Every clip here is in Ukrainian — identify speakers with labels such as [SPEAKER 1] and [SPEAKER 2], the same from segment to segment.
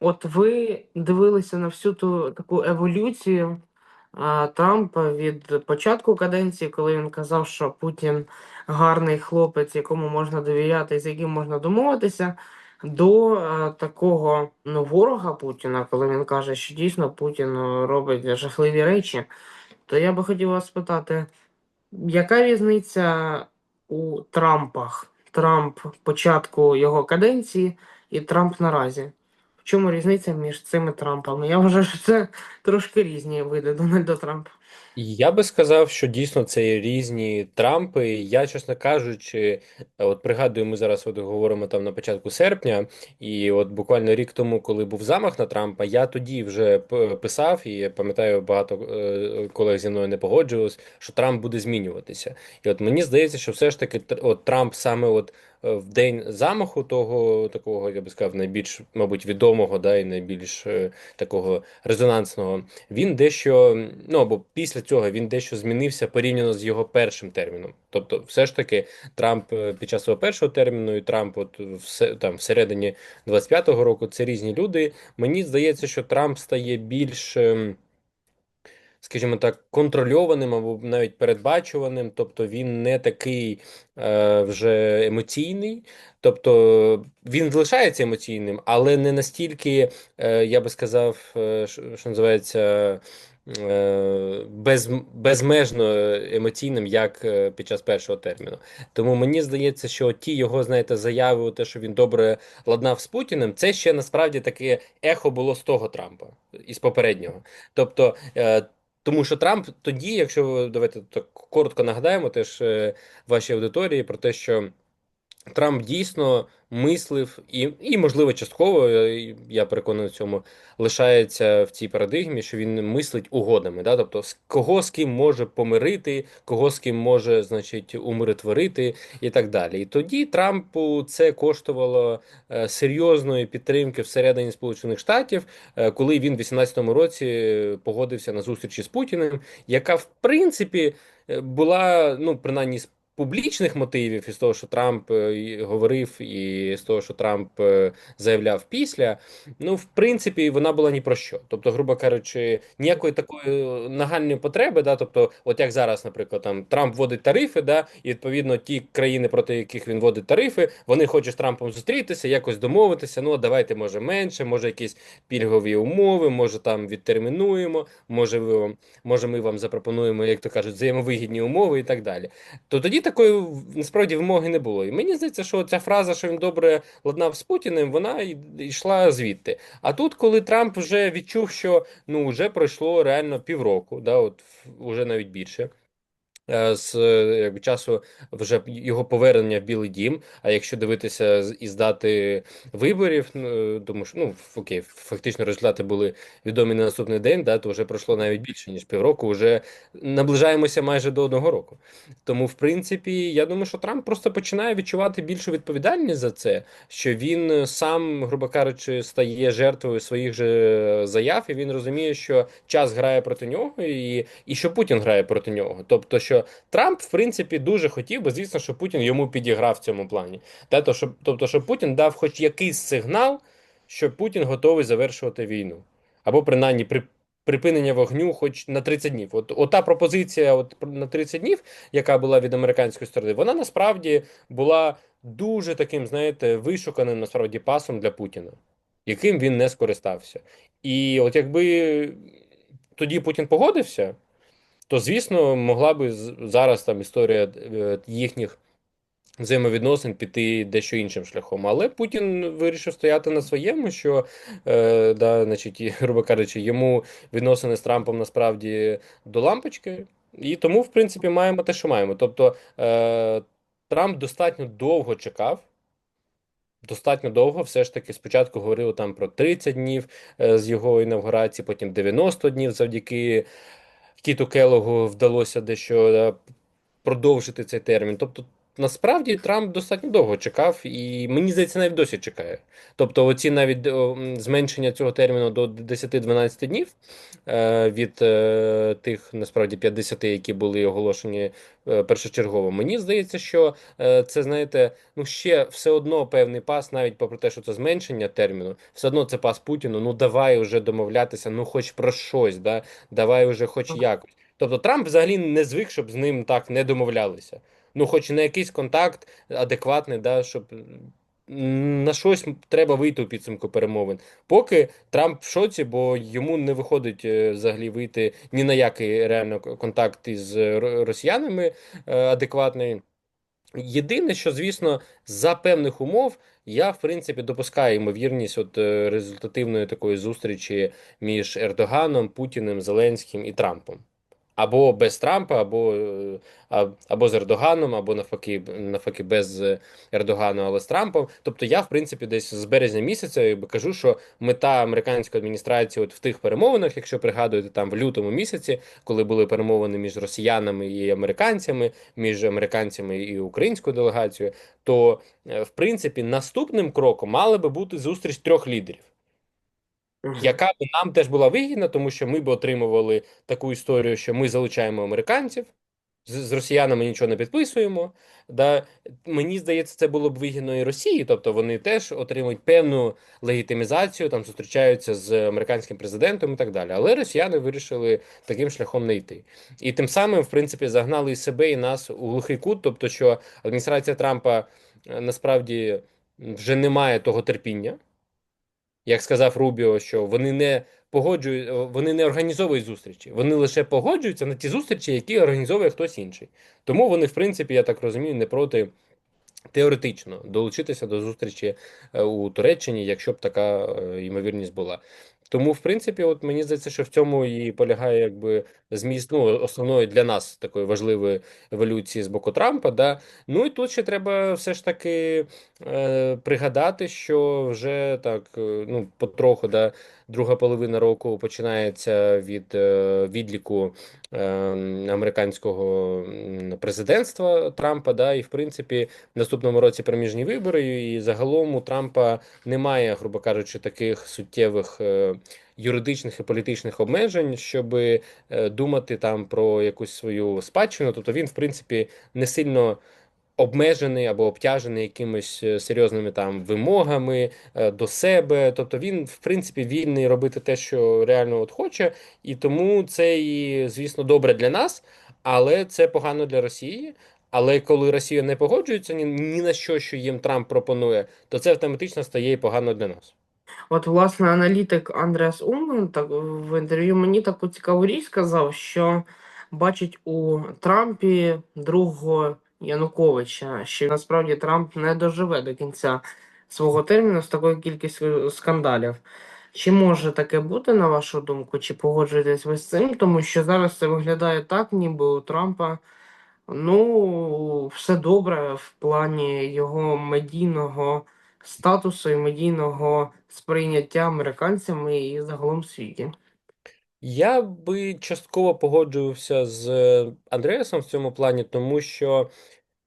[SPEAKER 1] От ви дивилися на всю ту таку еволюцію а, Трампа від початку каденції, коли він казав, що Путін гарний хлопець, якому можна довіряти, з яким можна домовитися, до а, такого ну, ворога Путіна, коли він каже, що дійсно Путін ну, робить жахливі речі. То я би хотів вас спитати, яка різниця у Трампах? Трамп початку його каденції і Трамп наразі? Чому різниця між цими Трампами? Я вважаю, що це трошки різні види Дональда Трампа.
[SPEAKER 2] Я би сказав, що дійсно це різні Трампи. Я, чесно кажучи, от пригадую, ми зараз от говоримо там на початку серпня, і от буквально рік тому, коли був замах на Трампа, я тоді вже писав, і я пам'ятаю, багато е, колег зі мною не погоджувалось, що Трамп буде змінюватися. І от мені здається, що все ж таки от Трамп саме от в день замаху того такого, я би сказав, найбільш, мабуть, відомого, да, і найбільш е, такого резонансного. Він дещо, ну або після цього він дещо змінився порівняно з його першим терміном. Тобто, все ж таки, Трамп е, під час свого першого терміну і Трамп, от все там всередині 25-го року, це різні люди. Мені здається, що Трамп стає більш. Скажімо так, контрольованим або навіть передбачуваним, тобто він не такий е, вже емоційний, тобто він залишається емоційним, але не настільки, е, я би сказав, е, що, що називається. е, Без, безмежно емоційним, як е, під час першого терміну. Тому мені здається, що ті його, знаєте, заяви, те, що він добре ладнав з Путіним, це ще насправді таке ехо було з того Трампа, із попереднього. Тобто, е, тому що Трамп тоді, якщо давайте так коротко нагадаємо, теж е, вашій аудиторії про те, що Трамп дійсно мислив і, і можливо, частково, е, я переконаний в цьому, лишається в цій парадигмі, що він мислить угодами. Да? Тобто, кого з ким може помирити, кого з ким може, значить, умиротворити і так далі. І тоді Трампу це коштувало е, серйозної підтримки всередині Сполучених Штатів, е, коли він в 18-му році погодився на зустрічі з Путіним, яка в принципі була ну принаймні публічних мотивів, із того, що Трамп е, говорив, і з того, що Трамп е, заявляв після, ну в принципі, вона була ні про що. Тобто, грубо кажучи, ніякої такої е, нагальної потреби, да, тобто, от як зараз, наприклад, там Трамп вводить тарифи, да, і відповідно ті країни, проти яких він вводить тарифи, вони хочуть з Трампом зустрітися, якось домовитися. Ну, давайте, може, менше, може, якісь пільгові умови, може там відтермінуємо, може, ви вам, може, ми вам запропонуємо, як то кажуть, взаємовигідні умови і так далі то тоді такої насправді вимоги не було. І мені здається, що ця фраза, що він добре ладнав з Путіним, вона йшла звідти. А тут, коли Трамп вже відчув, що ну вже пройшло реально півроку, да, от вже навіть більше з е, якби, часу вже його повернення в Білий Дім. А якщо дивитися з- із дати виборів, ну, тому що ну окей, фактично результати були відомі на наступний день, да, то вже пройшло навіть більше ніж півроку. Вже наближаємося майже до одного року. Тому, в принципі, я думаю, що Трамп просто починає відчувати більшу відповідальність за це, що він е, сам, грубо кажучи, стає жертвою своїх же заяв, і він розуміє, що час грає проти нього, і, і що Путін грає проти нього. Тобто, що Трамп, в принципі, дуже хотів би, звісно, що Путін йому підіграв в цьому плані. Та, то, щоб, тобто, щоб Путін дав хоч якийсь сигнал, що Путін готовий завершувати війну. Або принаймні при. Припинення вогню, хоч на 30 днів. От ота пропозиція, от на 30 днів, яка була від американської сторони, вона насправді була дуже таким, знаєте, вишуканим насправді пасом для Путіна, яким він не скористався. І от якби тоді Путін погодився то звісно могла би зараз там історія е, їхніх взаємовідносин піти дещо іншим шляхом. Але Путін вирішив стояти на своєму, що е, да, значить, грубо кажучи, йому відносини з Трампом насправді до лампочки, і тому, в принципі, маємо те, що маємо. Тобто е, Трамп достатньо довго чекав. Достатньо довго, все ж таки, спочатку говорили там про 30 днів е, з його інавгурації, потім 90 днів завдяки Кіту Келогу вдалося дещо е, продовжити цей термін. Тобто насправді Трамп достатньо довго чекав, і мені здається, навіть досі чекає. Тобто, оці навіть о, зменшення цього терміну до 10-12 днів е, від е, тих насправді 50, які були оголошені е, першочергово. Мені здається, що е, це знаєте, ну ще все одно певний пас, навіть попри те, що це зменшення терміну, все одно це пас Путіну. Ну давай вже домовлятися, ну хоч про щось, да, давай вже хоч якось. Тобто Трамп взагалі не звик, щоб з ним так не домовлялися. Ну, хоч на якийсь контакт адекватний, да, щоб на щось треба вийти у підсумку перемовин. Поки Трамп в шоці, бо йому не виходить е, взагалі вийти ні на який реально контакт із е, росіянами е, адекватний. Єдине, що, звісно, за певних умов я, в принципі, допускаю ймовірність от результативної такої зустрічі між Ердоганом, Путіним, Зеленським і Трампом. Або без Трампа, або, е, або з Ердоганом, або навпаки, навпаки, без Ердогану, але з Трампом. Тобто я, в принципі, десь з березня місяця кажу, що мета американської адміністрації, от в тих перемовинах, якщо пригадуєте, там в лютому місяці, коли були перемовини між росіянами і американцями, між американцями і українською делегацією, то е, в принципі наступним кроком мала би бути зустріч трьох лідерів. Яка б нам теж була вигідна, тому що ми б отримували таку історію, що ми залучаємо американців, з, росіянами нічого не підписуємо. Да. Мені здається, це було б вигідно і Росії, тобто вони теж отримують певну легітимізацію, там зустрічаються з американським президентом і так далі. Але росіяни вирішили таким шляхом не йти. І тим самим, в принципі, загнали і себе, і нас у глухий кут, тобто, що адміністрація Трампа е, насправді вже не має того терпіння як сказав Рубіо, що вони не погоджують, вони не організовують зустрічі, вони лише погоджуються на ті зустрічі, які організовує хтось інший. Тому вони, в принципі, я так розумію, не проти. Теоретично долучитися до зустрічі е, у Туреччині, якщо б така е, ймовірність була. Тому, в принципі, от мені здається, що в цьому і полягає якби зміст ну, основної для нас такої важливої еволюції з боку Трампа. Да? Ну і тут ще треба все ж таки е, пригадати, що вже так е, ну, потроху, да, друга половина року починається від е, відліку е, американського президентства Трампа. Да, і в принципі в наступному році проміжні вибори, і загалом у Трампа немає, грубо кажучи, таких суттєвих. е, Юридичних і політичних обмежень, щоб думати там про якусь свою спадщину, тобто він, в принципі, не сильно обмежений або обтяжений якимись е, серйозними там вимогами е, до себе. Тобто він, в принципі, вільний робити те, що реально от хоче, і тому це і, звісно, добре для нас, але це погано для Росії. Але коли Росія не погоджується ні, ні на що, що їм Трамп пропонує, то це автоматично стає і погано для нас.
[SPEAKER 1] От, власне, аналітик Андреас Унгман так в інтерв'ю мені таку цікаву річ сказав, що бачить у Трампі другого Януковича, що насправді Трамп не доживе до кінця свого терміну з такою кількістю скандалів. Чи може таке бути, на вашу думку, чи погоджуєтесь ви з цим? Тому що зараз це виглядає так, ніби у Трампа ну, все добре в плані його медійного статусу і медійного сприйняття американцями і загалом світі.
[SPEAKER 2] Я би частково погоджувався з е, Андреасом в цьому плані, тому що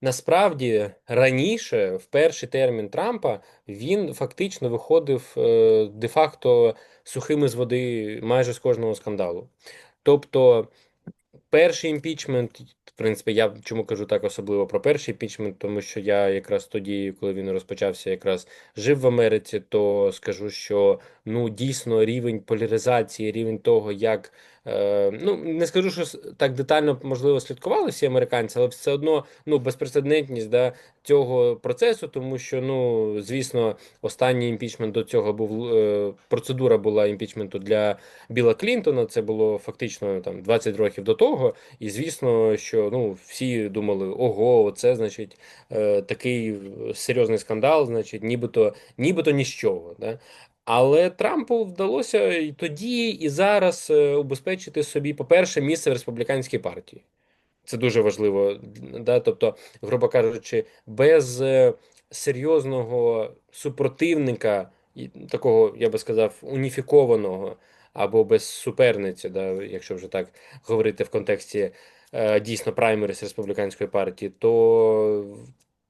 [SPEAKER 2] насправді раніше, в перший термін Трампа, він фактично виходив е, де-факто сухими з води майже з кожного скандалу. Тобто. Перший імпічмент, в принципі, я чому кажу так особливо про перший імпічмент, тому що я якраз тоді, коли він розпочався, якраз жив в Америці, то скажу, що ну дійсно рівень поляризації, рівень того, як ну не скажу, що так детально можливо слідкували всі американці, але все одно ну безпрецедентність да, цього процесу, тому що ну звісно, останній імпічмент до цього був е, процедура була імпічменту для. Біла Клінтона. Це було фактично там 20 років до того. І звісно, що ну всі думали: ого, це значить е, такий серйозний скандал, значить, нібито, нібито нічого. Да? Але Трампу вдалося і тоді, і зараз е, убезпечити собі, по-перше, місце в республіканській партії. Це дуже важливо. Да? Тобто, грубо кажучи, без е, серйозного супротивника, такого, я би сказав, уніфікованого або без суперниці, да, якщо вже так говорити в контексті е, дійсно праймерис республіканської партії, то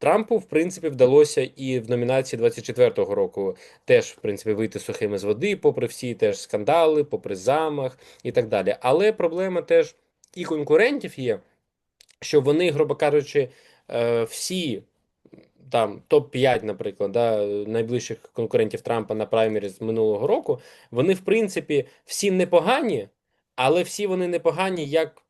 [SPEAKER 2] Трампу, в принципі, вдалося і в номінації 24-го року теж, в принципі, вийти сухими з води, попри всі теж скандали, попри замах і так далі. Але проблема теж і конкурентів є, що вони, грубо кажучи, е, всі там топ-5, наприклад, да, найближчих конкурентів Трампа на праймері з минулого року, вони, в принципі, всі непогані, але всі вони непогані як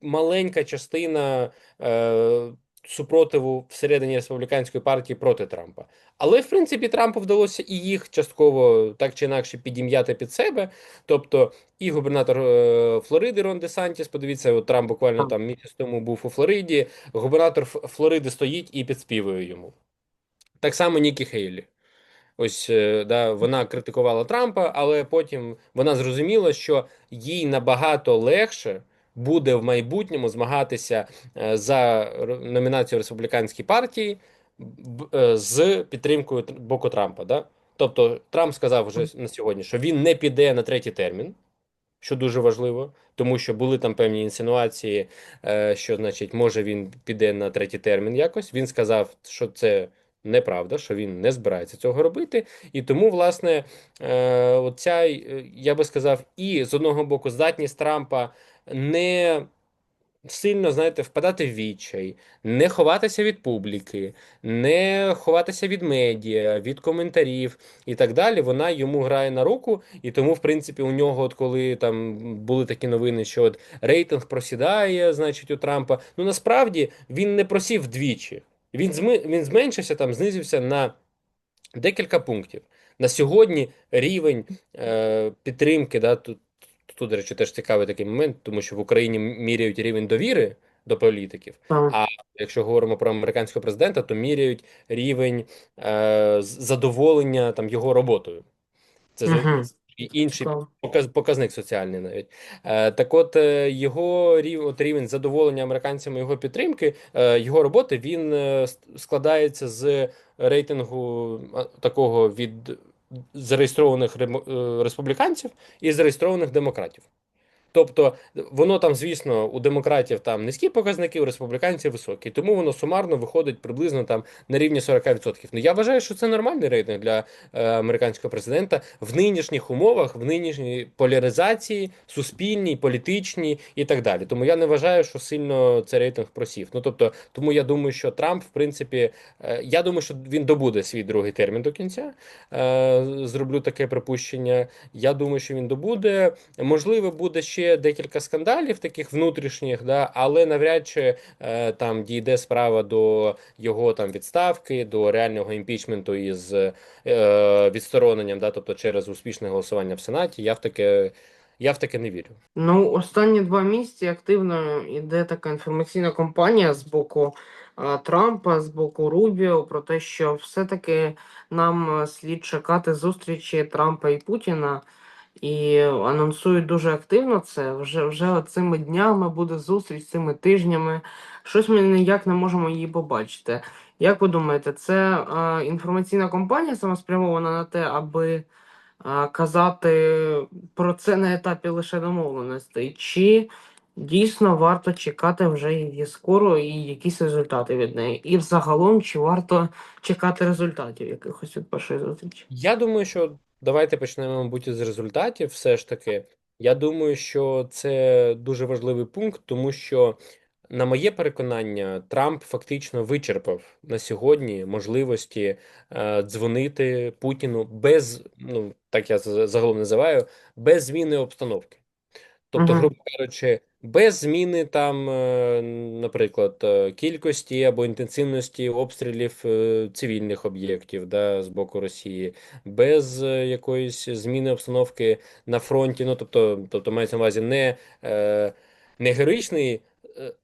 [SPEAKER 2] маленька частина е, супротиву всередині республіканської партії проти Трампа. Але, в принципі, Трампу вдалося і їх частково так чи інакше підім'яти під себе. Тобто, і губернатор е, Флориди Рон Де Сантіс, подивіться, от Трамп буквально там місяць тому був у Флориді. Губернатор Флориди стоїть і підспівує йому. Так само Нікі Хейлі. Ось е, да, вона критикувала Трампа, але потім вона зрозуміла, що їй набагато легше буде в майбутньому змагатися е, за номінацію республіканській партії е, з підтримкою тр- боку Трампа. Да? Тобто Трамп сказав вже на сьогодні, що він не піде на третій термін, що дуже важливо, тому що були там певні інсинуації, е, що значить, може він піде на третій термін якось. Він сказав, що це неправда, що він не збирається цього робити. І тому, власне, оця, я би сказав, і з одного боку, здатність Трампа не сильно, знаєте, впадати в відчай, не ховатися від публіки, не ховатися від медіа, від коментарів і так далі. Вона йому грає на руку, і тому, в принципі, у нього, от коли там були такі новини, що от рейтинг просідає, значить, у Трампа. Ну насправді він не просів вдвічі. Він зми, він зменшився там, знизився на декілька пунктів. На сьогодні рівень е, підтримки, да, тут, тут, до речі, теж цікавий такий момент, тому що в Україні міряють рівень довіри до політиків.
[SPEAKER 1] Так.
[SPEAKER 2] А якщо говоримо про американського президента, то міряють рівень е, задоволення там його роботою. Це за- і інший показ, показник соціальний навіть. Е, так от е, його рів, от рівень задоволення американцями його підтримки, е, його роботи, він е, складається з рейтингу такого від зареєстрованих е, республіканців і зареєстрованих демократів. Тобто воно там, звісно, у демократів там низькі показники, у республіканців високі. Тому воно сумарно виходить приблизно там на рівні 40%. Ну я вважаю, що це нормальний рейтинг для е, американського президента в нинішніх умовах, в нинішній поляризації, суспільній, політичній і так далі. Тому я не вважаю, що сильно цей рейтинг просів. Ну тобто, тому я думаю, що Трамп, в принципі, е, я думаю, що він добуде свій другий термін до кінця. Е, зроблю таке припущення. Я думаю, що він добуде. Можливо, буде ще декілька скандалів, таких внутрішніх, да, але навряд чи е, там дійде справа до його там відставки, до реального імпічменту із е, відстороненням, да, тобто через успішне голосування в Сенаті. Я в таке, я в таке не вірю.
[SPEAKER 1] Ну, останні два місяці активно йде така інформаційна кампанія з боку а, Трампа, з боку Рубіо про те, що все-таки нам е, слід чекати зустрічі Трампа і Путіна. І анонсують дуже активно це. Вже вже цими днями буде зустріч, цими тижнями. Щось ми ніяк не можемо її побачити. Як ви думаєте, це е, інформаційна кампанія саме спрямована на те, аби а, казати про це на етапі лише домовленостей, чи дійсно варто чекати вже її скоро і якісь результати від неї? І взагалом, чи варто чекати результатів якихось від першої зустрічі?
[SPEAKER 2] Я думаю, що давайте почнемо, мабуть, з результатів. Все ж таки, я думаю, що це дуже важливий пункт, тому що, на моє переконання, Трамп фактично вичерпав на сьогодні можливості е, дзвонити Путіну без, ну так я загалом називаю, без зміни обстановки. Тобто, грубо кажучи, без зміни там, е, наприклад, е, кількості або інтенсивності обстрілів е, цивільних об'єктів да, з боку Росії, без якоїсь зміни обстановки на фронті. Ну, тобто, тобто мається на увазі не, не героїчний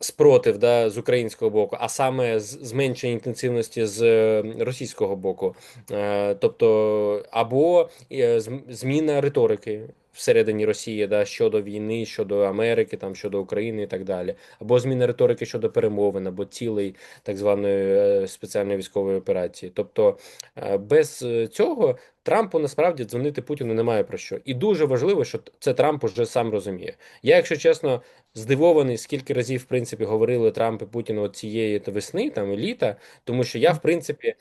[SPEAKER 2] спротив да, з українського боку, а саме зменшення інтенсивності з російського боку. Тобто, або зміна риторики всередині Росії да, щодо війни, щодо Америки, там щодо України і так далі, або зміна риторики щодо перемовин, або цілей так званої е, спеціальної військової операції. Тобто е, без е, цього Трампу насправді дзвонити Путіну немає про що. І дуже важливо, що це Трамп уже сам розуміє. Я, якщо чесно, здивований, скільки разів в принципі говорили Трамп і Путін цієї весни, там літа, тому що я, в принципі.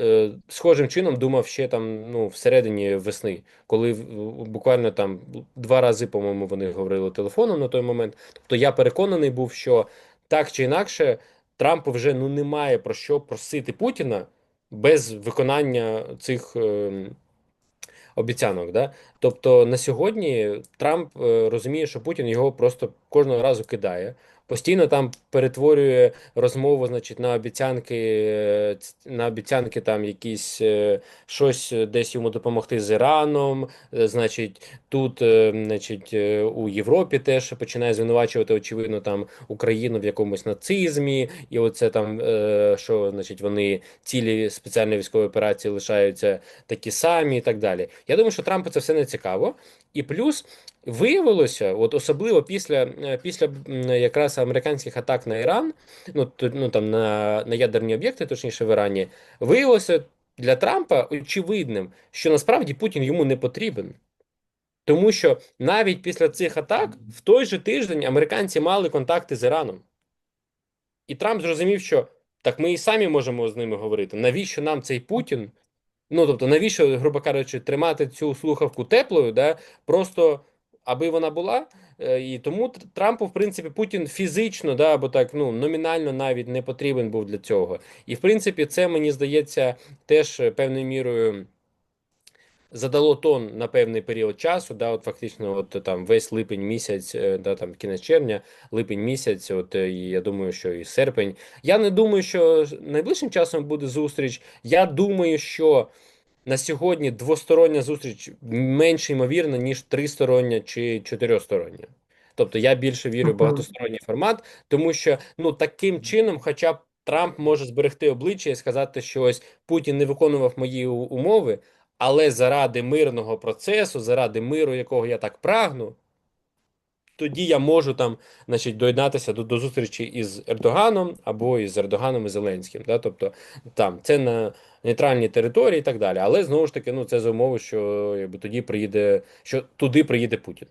[SPEAKER 2] Е, Схожим чином думав ще там ну всередині весни, коли буквально там два рази, по-моєму, вони говорили телефоном на той момент. Тобто я переконаний був, що так чи інакше Трампу вже ну немає про що просити Путіна без виконання цих ем, обіцянок. Да? Тобто на сьогодні Трамп е, розуміє, що Путін його просто кожного разу кидає. Постійно там перетворює розмову, значить, на обіцянки, е, на обіцянки там якісь е, щось е, десь йому допомогти з Іраном. Значить, тут, значить, у Європі теж починає звинувачувати, очевидно, там Україну в якомусь нацизмі, і оце там, що значить, вони цілі спеціальної військової операції лишаються такі самі і так далі. Я думаю, що Трампу це все не цікаво. І плюс виявилося, от особливо після, після м, якраз американських атак на Іран, ну, ну там на, на ядерні об'єкти, точніше в Ірані, виявилося для Трампа очевидним, що насправді Путін йому не потрібен. Тому що навіть після цих атак в той же тиждень американці мали контакти з Іраном. І Трамп зрозумів, що так ми і самі можемо з ними говорити. Навіщо нам цей Путін? Ну, тобто, навіщо, грубо кажучи, тримати цю слухавку теплою, да, просто аби вона була. Е, І тому Трампу, в принципі, Путін фізично, да, або так, ну, номінально навіть не потрібен був для цього. І, в принципі, це, мені здається, теж е, певною мірою задало тон на певний період часу, да, от фактично, от там весь липень місяць, е, да, там кінець червня, липень місяць, от і я думаю, що і серпень. Я не думаю, що найближчим часом буде зустріч. Я думаю, що на сьогодні двостороння зустріч менш ймовірна, ніж тристороння чи чотиристороння. Тобто я більше вірю в багатосторонній формат, тому що ну таким чином, хоча б Трамп може зберегти обличчя і сказати, що ось Путін не виконував мої умови, але заради мирного процесу, заради миру, якого я так прагну, тоді я можу там, значить, доєднатися до, до зустрічі із Ердоганом або із Ердоганом і Зеленським. Да? Тобто там це на нейтральній території і так далі. Але знову ж таки, ну це за умови, що якби тоді приїде, що туди приїде Путін.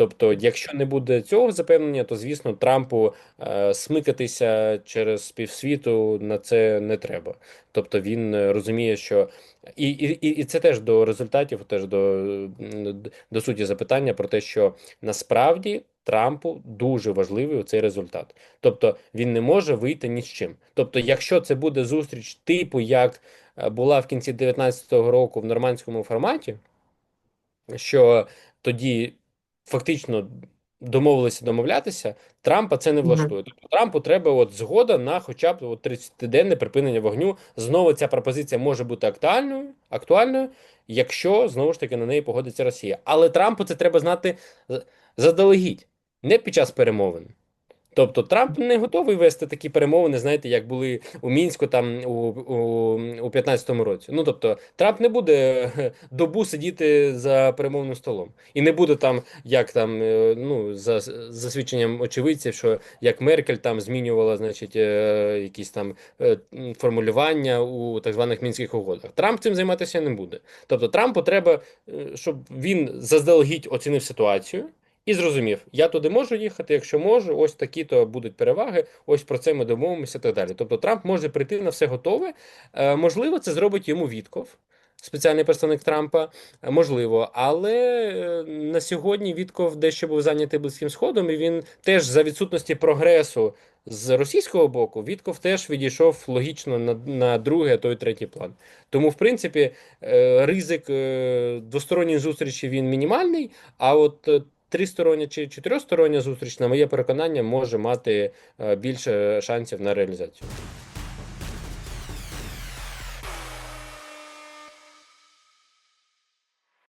[SPEAKER 2] Тобто, якщо не буде цього запевнення, то звісно Трампу е, смикатися через півсвіту на це не треба. Тобто він е, розуміє, що і, і, і це теж до результатів, теж до, до суті запитання про те, що насправді Трампу дуже важливий цей результат. Тобто він не може вийти ні з чим. Тобто, якщо це буде зустріч типу, як е, була в кінці 19-го року в нормандському форматі, що тоді фактично домовилися домовлятися, Трампа це не влаштує. Тобто Трампу треба от згода на хоча б от 30-денне припинення вогню. Знову ця пропозиція може бути актуальною, актуальною, якщо знову ж таки на неї погодиться Росія. Але Трампу це треба знати заздалегідь, не під час перемовин. Тобто Трамп не готовий вести такі перемовини, знаєте, як були у Мінську там у, у, у 15-му році. Ну тобто, Трамп не буде е, добу сидіти за перемовним столом, і не буде там, як там, е, ну за, за свідченням очевидців, що як Меркель там змінювала, значить, е, якісь там формулювання у так званих мінських угодах. Трамп цим займатися не буде. Тобто, Трампу треба, щоб він заздалегідь оцінив ситуацію. І зрозумів, я туди можу їхати, якщо можу, ось такі то будуть переваги, ось про це ми домовимося і так далі. Тобто Трамп може прийти на все готове. Е, можливо, це зробить йому Вітков, спеціальний представник Трампа, Е, можливо, але е, на сьогодні Вітков дещо був зайнятий Близьким Сходом, і він теж за відсутності прогресу з російського боку, Вітков теж відійшов логічно на, на другий, а то й третій план. Тому, в принципі, ризик двосторонньої зустрічі він мінімальний, а от тристороння чи чотиристороння зустріч, на моє переконання, може мати е, більше шансів на реалізацію.